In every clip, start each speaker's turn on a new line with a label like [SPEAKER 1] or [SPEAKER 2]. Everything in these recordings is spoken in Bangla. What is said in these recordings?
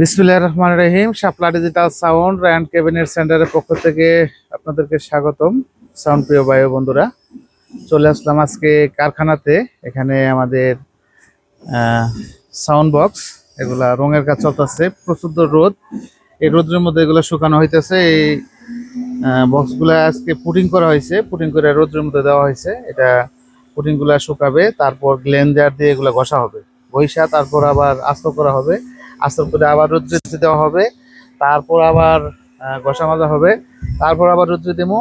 [SPEAKER 1] বিসমিল্লাহির রহমান রহিম, Shapla digital sound and cabinet সেন্টারের পক্ষ থেকে আপনাদেরকে স্বাগতম। সাউন্ড প্রিয় বায়ু বন্ধুরা, চলে আসলাম আজকে কারখানাতে। এখানে আমাদের সাউন্ড বক্স, এগুলা রঙের কাজ চলতেছে, প্রচুর রোদ। এই রোদের মধ্যে এগুলো শুকানো হইতেছে। এই বক্সগুলো আজকে পুটিং করা হয়েছে। পুটিং করে রোদের মধ্যে দেওয়া হয়েছে। এটা পুটিংগুলো শুকাবে, তারপর গ্লেন্ডার দিয়ে এগুলো ঘষা হবে। ঘষা, তারপর আবার আস্ত করা হবে। আস্ত করে আবার রোদ্রে দেওয়া হবে, তারপর আবার ঘষা মাজা হবে, তারপর আবার রোদ্রে দেবো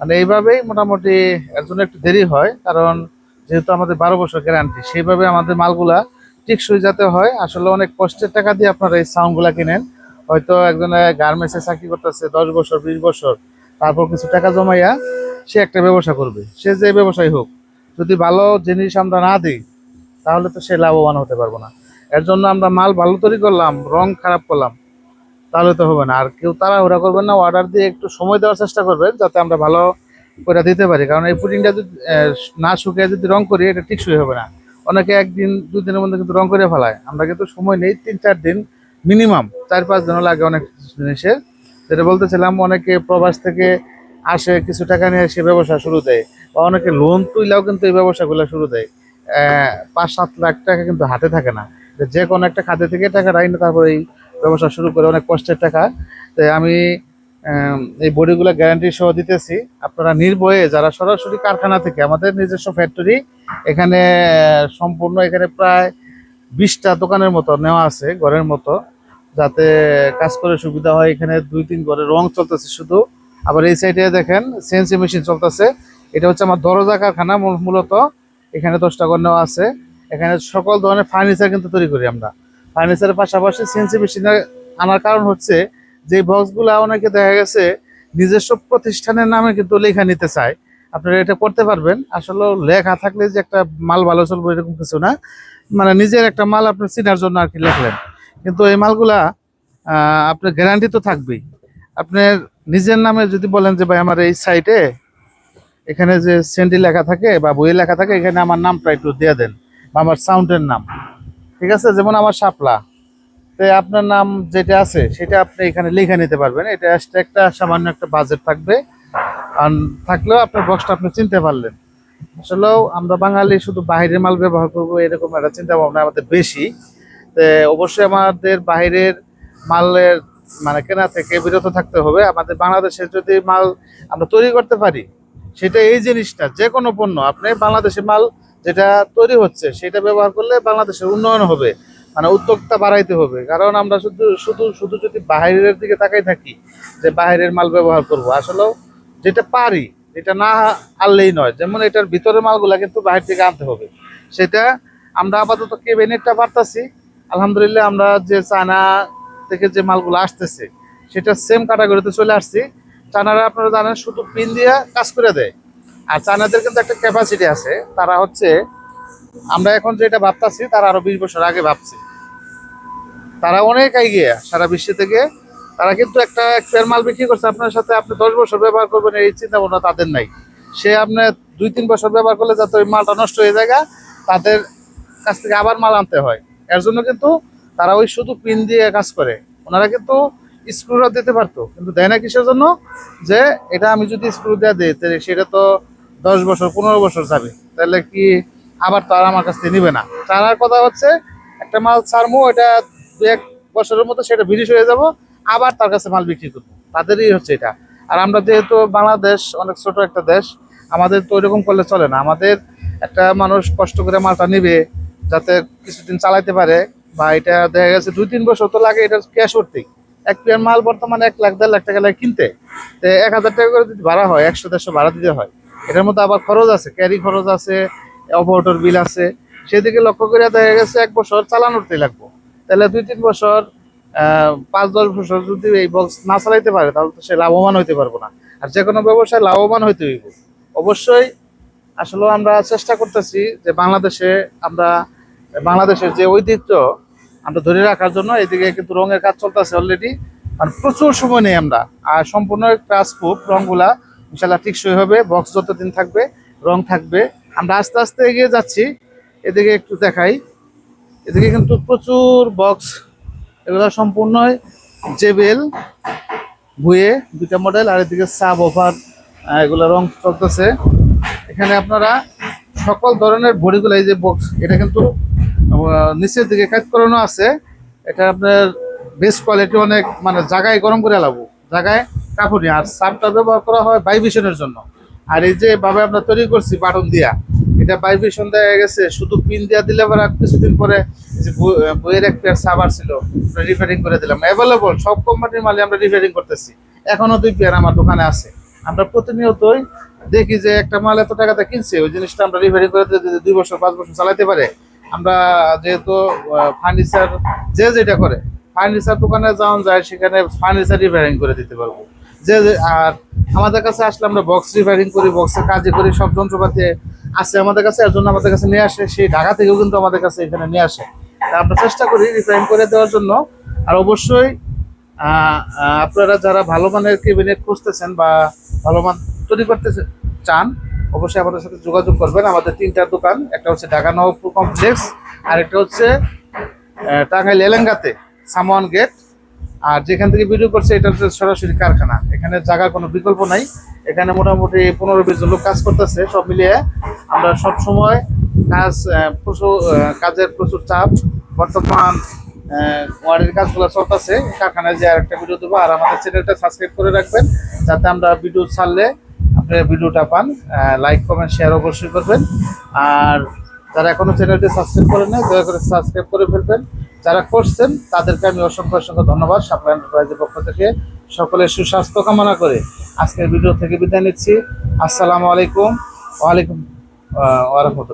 [SPEAKER 1] মানে এইভাবেই মোটামুটি এর জন্য একটু দেরি হয়, কারণ যেহেতু আমাদের বারো বছর গ্যারান্টি সেইভাবে আমাদের মালগুলা টেকসই যাতে হয়, আসলে অনেক কষ্টের টাকা দিয়ে আপনারা এই সাউন্ডগুলা কিনেন। হয়তো একজনে গার্মেন্টসে চাকরি করতেছে দশ বছর, বিশ বছর, তারপর কিছু টাকা জমাইয়া সে একটা ব্যবসা করবে। সে যে ব্যবসায়ী হোক, যদি ভালো জিনিস আমরা না দিই, তাহলে তো সে লাভবান হতে পারব না। এর জন্য আমরা মাল ভালো তৈরি করলাম, রং খারাপ করলাম, তাহলে তো হবে না। আর কেউ তাড়াহুড়া করবেন না অর্ডার দিয়ে একটু সময় দেওয়ার চেষ্টা করবেন যাতে আমরা ভালো করে দিতে পারি। কারণ এই পুডিংটা যদি না শুকিয়ে যদি রং করি, এটা টিকসই হবে না। অনেকে একদিন দুই দিনের মধ্যে কিন্তু রং করে ফেলায়। আমরা কিন্তু সময় নেই, তিন চার দিন মিনিমাম চার পাঁচ দিনও লাগে অনেক জিনিসের যেটা বলতেছিলাম, অনেকে প্রবাস থেকে আসে, কিছু টাকা নিয়ে সে ব্যবসা শুরু দেয়, বা অনেকে লোন তুইলেও কিন্তু এই ব্যবসাগুলো শুরু দেয়। পাঁচ সাত লাখ টাকা কিন্তু হাতে থাকে না। যে কোনো একটা খাতে থেকে টাকা রাইন তারপরে এই ব্যবসা শুরু করে অনেক কষ্টের টাকা। তো আমি এই বডিগুলো গ্যারান্টি সহ দিতেছি। আপনারা নির্ভয়ে যারা সরাসরি কারখানা থেকে, আমাদের নিজস্ব ফ্যাক্টরি এখানে সম্পূর্ণ এখানে প্রায় বিশটা দোকানের মতো নেওয়া আছে, ঘরের মতো। যাতে কাজ করে সুবিধা হয়, এখানে দুই তিন ঘরে রং চলতেছে শুধু। আবার এই সাইডে দেখেন সেন্সি মেশিন চলতেছে। এটা হচ্ছে আমার দরজা কারখানা মূল- মূলত এখানে দশটা ঘর নেওয়া আছে। এখানে সকল ধরনের ফার্নিচার কিন্তু তৈরি করি আমরা। ফার্নিচারের পাশাপাশি সিএনসি মেশিনে আনার কারণ হচ্ছে যে বক্সগুলো অনেকে দেখা গেছে নিজস্ব প্রতিষ্ঠানের নামে কিন্তু লেখা নিতে চায়। আপনারা এটা করতে পারবেন। আসলে লেখা থাকলে যে একটা মাল ভালো চলবে এরকম কিছু না। মানে নিজের একটা মাল আপনি চিনার জন্য আর কি লিখলেন। কিন্তু এই মালগুলা আপনার গ্যারান্টি তো থাকবেই। আপনার নিজের নামে যদি বলেন যে, ভাই, আমার এই সাইটে এখানে যে সেন্ডি লেখা থাকে বা বইয়ে লেখা থাকে, এখানে আমার নামটা একটু দিয়ে দেন। বা আমার সাউন্ডের নাম। ঠিক আছে? যেমন আমার শাপলা। তো আপনার নাম যেটা আছে, সেটা আপনি এখানে লিখে নিতে পারবেন। এটা একটা সামান্য একটা বাজেট থাকবে। আর থাকলেও আপনার বক্সটা আপনি চিনতে পারলেন। আসলেও আমরা বাঙালি শুধু বাইরের মাল ব্যবহার করব, এরকম একটা চিন্তা ভাবনা আমাদের বেশি। তো অবশ্যই আমাদের বাইরের মালের মানে কেনা থেকে বিরত থাকতে হবে। আমাদের বাংলাদেশের যদি মাল আমরা তৈরি করতে পারি, সেটা এই জিনিসটা, যে কোনো পণ্য, আপনি বাংলাদেশে মাল যেটা তৈরি হচ্ছে, সেটা ব্যবহার করলে বাংলাদেশের উন্নয়ন হবে মানে উদ্যোক্তা বাড়াইতে হবে। কারণ আমরা শুধু শুধু শুধু যদি বাইরের দিকে তাকাই থাকি, যে বাইরের মাল ব্যবহার করব, আসলেও যেটা পারি, এটা না আনলেই নয়। যেমন এটার ভিতরের মালগুলা কিন্তু বাইরে থেকে আনতে হবে। সেটা আমরা আপাতত কেবিনেটটা পারতাছি আলহামদুলিল্লাহ আমরা যে চায়না থেকে যে মালগুলো আসতেছে, সেটা সেম ক্যাটাগরিতে চলে আসছি। চায়নারা আপনারা জানেন, শুধু পিন দিয়ে কাজ করে দেয়। আর চায়নাদের কিন্তু একটা ক্যাপাসিটি আছে। তারা হচ্ছে, আমরা এখন যেটা ভাবতাছি, তারা আরও বিশ বছর আগে ভাবছে। তারা অনেক এগিয়ে সারা বিশ্ব থেকে। তারা কিন্তু একটা এক্সপায়ার মাল বিক্রি করছে। আপনার সাথে আপনি দশ বছর ব্যবহার করবেন, এই চিন্তা ভাবনা তাদের নাই। সে আপনার দুই, তিন বছর ব্যবহার করলে যাতে ওই মালটা নষ্ট হয়ে যায়, তাদের কাছ থেকে আবার মাল আনতে হয়। এর জন্য কিন্তু তারা ওই শুধু পিন দিয়ে কাজ করে। ওনারা কিন্তু স্ক্রুরা দিতে পারতো, কিন্তু দেয় না কিসের জন্য? যে, এটা আমি যদি স্ক্রু দেওয়া দিই সেটা তো দশ বছর, পনেরো বছর যাবে। তাহলে কি আবার তো আর আমার কাছ থেকে নিবে না? তার কথা হচ্ছে, একটা মাল ছাড়বো এটা দু এক বছরের মতো সেটা বিরিশ হয়ে যাব, আবার তার কাছে মাল বিক্রি করব। তাদেরই হচ্ছে এটা। আর আমরা যেহেতু বাংলাদেশ অনেক ছোট একটা দেশ, আমাদের তো ওইরকম করলে চলে না। আমাদের একটা মানুষ কষ্ট করে মালটা নিবে, যাতে কিছুদিন চালাইতে পারে, বা এটা দেখা গেছে দুই তিন বছর তো লাগে এটা ক্যাশ করতেই এক প্লেয়ার মাল বর্তমানে এক লাখ, দেড় লাখ টাকা লাগে কিনতে। তো এক হাজার টাকা করে যদি ভাড়া হয়, একশো, দেড়শো ভাড়া দিতে হয়। এটার মধ্যে আবার খরচ আছে ক্যারি খরচ আছে অপারেটর বিল আছে। সেদিকে লক্ষ্য করে দেখা গেছে এক বছর চালানোরতেই লাগবো। তাহলে দুই তিন বছর পাঁচ দশ বছর যদি এই বক্স না চালাইতে পারে, তাহলে তো সে লাভবান হইতে পারব না। আর যে কোনো ব্যবসায় লাভবান হইতে হইব। অবশ্যই আসলে আমরা চেষ্টা করতেছি যে বাংলাদেশে আমরা, বাংলাদেশের যে ঐতিহ্য আমরা ধরে রাখার জন্য, এদিকে কিন্তু রঙের কাজ চলতেছে অলরেডি আর প্রচুর সময় নেই আমরা। আর সম্পূর্ণ ক্রাস প্রুফ রঙগুলা ইনশাল্লাহ টিকসই হবে বক্স যতদিন থাকবে, রং থাকবে। আমরা আস্তে আস্তে এগিয়ে যাচ্ছি, এদিকে একটু দেখাই। এদিকে কিন্তু প্রচুর বক্স এগুলো সম্পূর্ণই জেবেল বুয়ে দুইটা মডেল আর এদিকে সাব অফার এগুলো রং চলতেছে। এখানে আপনারা সকল ধরনের বডিগুলো এই যে বক্স এটা কিন্তু নিচের দিকে কাজ করানো আছে। এটা আপনার বেস্ট কোয়ালিটি অনেক মানে জায়গায় গরম করে লাবো। জায়গায় কাপড়। আর সাবটা ব্যবহার করা হয় ভাইব্রেশনের জন্য। আর এই যে ভাবে আমরা তৈরি করছি বাটন দিয়া, এটা ভাইব্রেশন দেওয়া গেছে, শুধু পিন দিয়া দিলে আবার কিছুদিন পরে যে বই- বইয়ের এক পেয়ার সাবার ছিল রিপেয়ারিং করে দিলাম। অ্যাভেলেবল সব কোম্পানির মালে আমরা রিপেয়ারিং করতেছি। এখনও দুই পেয়ার আমার দোকানে আছে। আমরা প্রতিনিয়তই দেখি যে একটা মাল এত টাকাতে কিনছে, ওই জিনিসটা আমরা রিপেয়ারিং করে যদি দুই বছর, পাঁচ বছর চালাতে পারে, আমরা যেহেতু ফার্নিচার যে যেটা করে ফার্নিচার দোকানে যাওয়া যায়, সেখানে ফার্নিচার রিপেয়ারিং করে দিতে পারব। যে আর আমাদের কাছে আসলে আমরা বক্স রিপেয়ারিং করি বক্সের কাজে করি, সব যন্ত্রপাতি আছে আমাদের কাছে, এর জন্য আমাদের কাছে নিয়ে আসে, সেই ঢাকা থেকেও কিন্তু আমাদের কাছে এখানে নিয়ে আসে। আমরা চেষ্টা করি রিপেয়ারিং করে দেওয়ার জন্য। আর অবশ্যই আপনারা যারা ভালো মানের কেবিনেট খুঁজতেছেন বা ভালো মান তৈরি করতে চান, অবশ্যই আমাদের সাথে যোগাযোগ করবেন। আমাদের তিনটা দোকান, একটা হচ্ছে ঢাকা নবপুর কমপ্লেক্স আর একটা হচ্ছে টাঙ্গাইল এলেঙ্গাতে। সামওয়ান গেট। আর যেখান থেকে ভিডিও করছে, এটা হচ্ছে সরাসরি কারখানা। এখানে জায়গার কোনো বিকল্প নাই। এখানে মোটামুটি পনেরো বিশ জন লোক কাজ করতেছে, সব মিলিয়ে আমরা সব সময় কাজ প্রচুর কাজের প্রচুর চাপ। বর্তমান ওয়ার্ডের কাজগুলো চলতেছে। কারখানায় যে আরেকটা ভিডিও দেবো। আর আমাদের চ্যানেলটা সাবস্ক্রাইব করে রাখবেন, যাতে আমরা ভিডিও ছাড়লে আপনি ভিডিওটা পান। লাইক কমেন্ট শেয়ার অবশ্যই করবেন। আর যারা এখনও চ্যানেলটি সাবস্ক্রাইব করেন নাই দয়া করে সাবস্ক্রাইব করে ফেলবেন। যারা করছেন, তাদেরকে আমি অসংখ্য অসংখ্য ধন্যবাদ সাপ্লাই এন্টারপ্রাইজের পক্ষ থেকে। সকলের সুস্বাস্থ্য কামনা করে আজকের ভিডিও থেকে বিদায় নিচ্ছি। আসসালামু আলাইকুম। ওয়ালাইকুম, আহ, ওয়া রাহমাতুল্লাহ।